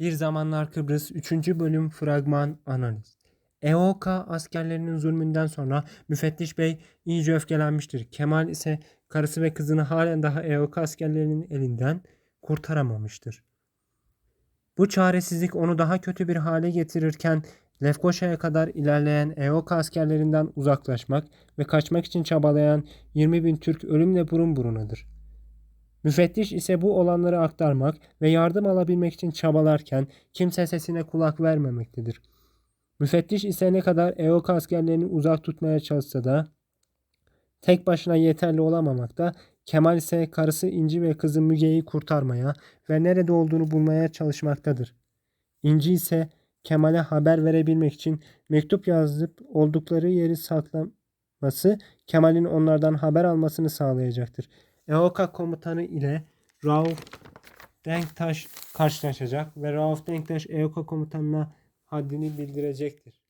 Bir Zamanlar Kıbrıs 3. Bölüm Fragman Analiz EOK askerlerinin zulmünden sonra müfettiş bey iyice öfkelenmiştir. Kemal ise karısı ve kızını halen daha EOK askerlerinin elinden kurtaramamıştır. Bu çaresizlik onu daha kötü bir hale getirirken Lefkoşa'ya kadar ilerleyen EOK askerlerinden uzaklaşmak ve kaçmak için çabalayan 20 bin Türk ölümle burun burunadır. Müfettiş ise bu olanları aktarmak ve yardım alabilmek için çabalarken kimse sesine kulak vermemektedir. Müfettiş ise ne kadar EOK askerlerini uzak tutmaya çalışsa da tek başına yeterli olamamakta, Kemal ise karısı İnci ve kızı Müge'yi kurtarmaya ve nerede olduğunu bulmaya çalışmaktadır. İnci ise Kemal'e haber verebilmek için mektup yazıp oldukları yeri saklaması Kemal'in onlardan haber almasını sağlayacaktır. EOKA komutanı ile Rauf Denktaş karşılaşacak ve Rauf Denktaş EOKA komutanına haddini bildirecektir.